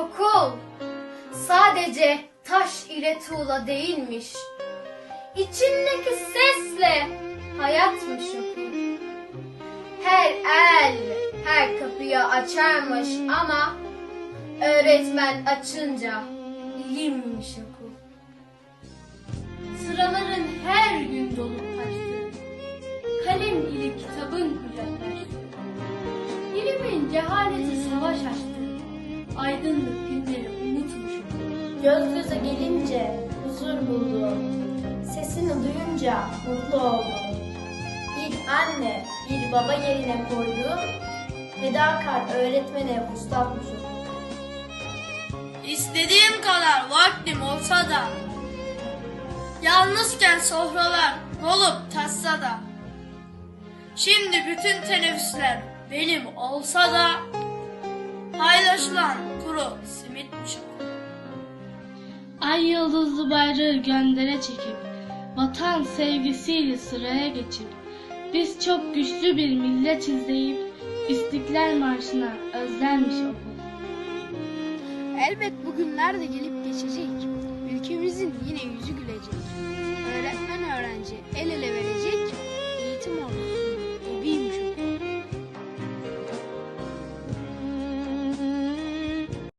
okul sadece taş ile tuğla değilmiş. İçindeki sesle hayatmış okul. Her el her kapıyı açarmış ama öğretmen açınca ilimmiş okul. Sıraların her gün dolup taştı. Kalem ile kitabın kucaklaştı. İlimin cehaleti savaş açtı. Aydınlık günleri unutmuş okul. Göz göze gelince huzur buldum. Sesini duyunca mutlu oldum. Bir anne, bir baba yerine koydu. Fedakar öğretmene vuslatmış oldum. İstediğim kadar vaktim olsa da Yalnızken sofralar dolup taşsa da Şimdi bütün teneffüsler benim olsa da Paylaşılan kuru simitmiş o. Ay yıldızlı bayrağı göndere çekip, vatan sevgisiyle sıraya geçip, biz çok güçlü bir milletiz deyip, İstiklal Marşı'na özlenmiş okul. Elbet bugünler de gelip geçecek. Ülkemizin yine yüzü gülecek. Öğretmen öğrenci